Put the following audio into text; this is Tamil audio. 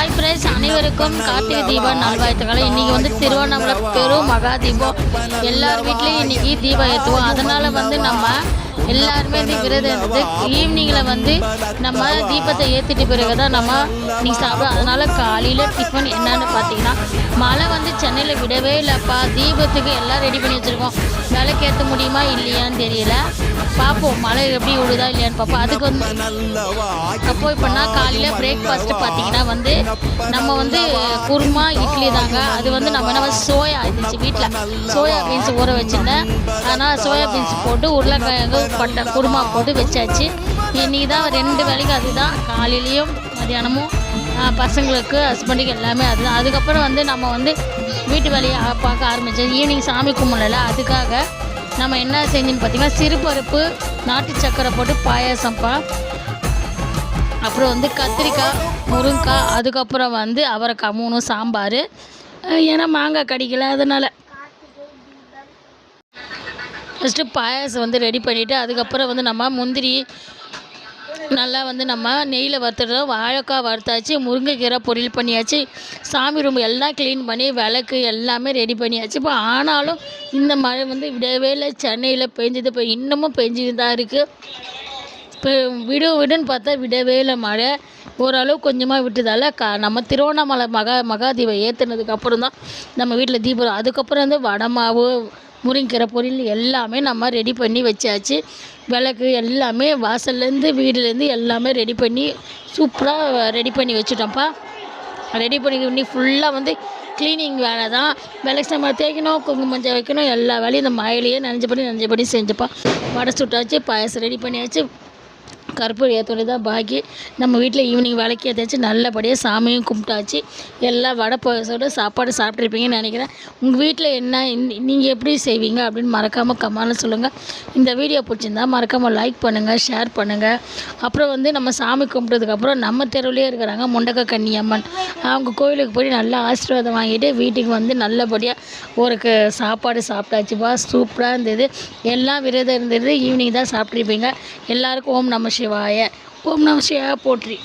ஹாய் ஃப்ரெண்ட்ஸ் அனைவருக்கும் கார்த்திகை தீபம் நல்வாழ்த்துக்களை. இன்றைக்கி வந்து திருவண்ணாமலை பெரும் மகா தீபம். எல்லார் வீட்லேயும் இன்றைக்கி தீபம் ஏற்றுவோம் அதனால் வந்து நம்ம எல்லாருமே இந்த விரதம் இருந்து ஈவினிங்கில் வந்து நம்ம தீபத்தை ஏற்றிட்டு பிறகு தான் நம்ம இன்னைக்கு சாப்பிடும் அதனால் காலையில் டிஃபன் என்னன்னு பார்த்தீங்கன்னா மழை வந்து சென்னையில் விடவே இல்லைப்பா. தீபத்துக்கு எல்லாம் ரெடி பண்ணி வச்சுருக்கோம். விலைக்கு ஏற்ற முடியுமா இல்லையான்னு தெரியல. பார்ப்போம் மழை எப்படி விழுதா இல்லையான்னு பார்ப்போம் அதுக்கு வந்து அப்போ இப்போனா காலையில் பிரேக்ஃபாஸ்ட் பார்த்தீங்கன்னா வந்து நம்ம வந்து குருமா இட்லி தாங்க. அது வந்து நம்ம என்ன சோயா இருந்துச்சு வீட்டில் சோயா பீன்ஸ் ஊற வச்சுருந்தேன். ஆனால் சோயா பீன்ஸ் போட்டு உருளைக்கிழங்கு பட்டை குருமா போட்டு வச்சாச்சு. இன்றைக்கி தான் ரெண்டு வேலைக்கு அதுதான். காலையிலையும் மதியானமும் பசங்களுக்கு ஹஸ்பண்டுக்கு எல்லாமே அதுதான். அதுக்கப்புறம் வந்து நம்ம வந்து வீட்டு வேலையை பார்க்க ஆரம்பித்தது ஈவினிங் சாமி கும்பிடல. அதுக்காக நம்ம என்ன செஞ்சுன்னு பார்த்தீங்கன்னா சிறுபருப்பு நாட்டு சக்கரை போட்டு பாயாசம்ப்பா அப்புறம் வந்து கத்திரிக்காய் முருங்கைக்காய் அதுக்கப்புறம் வந்து அவரைக்காய் மூணும் சாம்பார். ஏன்னா மாங்காய் கிடைக்கல அதனால். ஃபஸ்ட்டு பாயாசம் வந்து ரெடி பண்ணிவிட்டு அதுக்கப்புறம் வந்து நம்ம முந்திரி நல்லா வந்து நம்ம நெய்யில் வறுத்துடுறோம் வாழைக்காய் வறுத்தாச்சு முருங்கைக்கீரை பொரியல் பண்ணியாச்சு சாமி ரூம் எல்லாம் க்ளீன் பண்ணி விளக்கு எல்லாமே ரெடி பண்ணியாச்சு. இப்போ ஆனாலும் இந்த மழை வந்து விடவே இல்லை. சென்னையில் பெஞ்சது. இப்போ இன்னமும் பெஞ்சிட்டு தான் இருக்குது இப்போ விடு விடுன்னு பார்த்தா விடவே இல்லை மழை. ஓரளவு கொஞ்சமாக விட்டதால க நம்ம திருவண்ணாமலை மகா மகாதீபம் ஏற்றுனதுக்கு அப்புறம் தான் நம்ம வீட்டில் தீபம் அதுக்கப்புறம் வந்து வடை மாவு முருங்கீரை பொரியல் எல்லாமே நம்ம ரெடி பண்ணி வச்சாச்சு. விளக்கு எல்லாமே வாசல்லேருந்து வீடுலேருந்து எல்லாமே ரெடி பண்ணி சூப்பராக ரெடி பண்ணி வச்சுட்டோம்ப்பா. ரெடி பண்ணி பண்ணி ஃபுல்லாக வந்து க்ளீனிங் வேலை தான். விளக்கு நம்ம தேய்க்கணும் குங்குமம் மஞ்சள் வைக்கணும் எல்லா வேலையும் இந்த மழையிலேயே நனைஞ்சபடி நனைஞ்சபடி செஞ்சுப்பா. வடை சுட்டாச்சு பாயசம் ரெடி பண்ணியாச்சு. கற்பூரம் ஏற்றோட தான் பாக்கி நம்ம வீட்டில் ஈவினிங் விளக்கு ஏற்றாச்சு நல்லபடியாக சாமியும் கும்பிட்டாச்சு. எல்லாம் வடை பாயசோட சாப்பாடு சாப்பிட்ருப்பீங்கன்னு நினைக்கிறேன். உங்கள் வீட்டில் என்ன நீங்கள் எப்படி செய்வீங்க அப்படின்னு மறக்காமல் கமெண்ட்ல சொல்லுங்கள் இந்த வீடியோ பிடிச்சிருந்தா மறக்காமல் லைக் பண்ணுங்கள் ஷேர் பண்ணுங்கள் அப்புறம் வந்து நம்ம சாமி கும்பிட்டதுக்கப்புறம் நம்ம தெருவுலேயே இருக்கிறாங்க முண்டக்க கன்னியம்மன் அவங்க கோயிலுக்கு போய் நல்லா ஆசீர்வாதம் வாங்கிட்டு வீட்டுக்கு வந்து நல்லபடியாக ஒரு சாப்பாடு சாப்பிட்டாச்சுப்பா சூப்பராக இருந்தது. எல்லாம் விரதம் இருந்தது. ஈவினிங் தான் சாப்பிட்ருப்பீங்க எல்லாருக்கும் ஓம் நம்ம சிவ சிவாய ஓம் நம சிவாய போற்றி.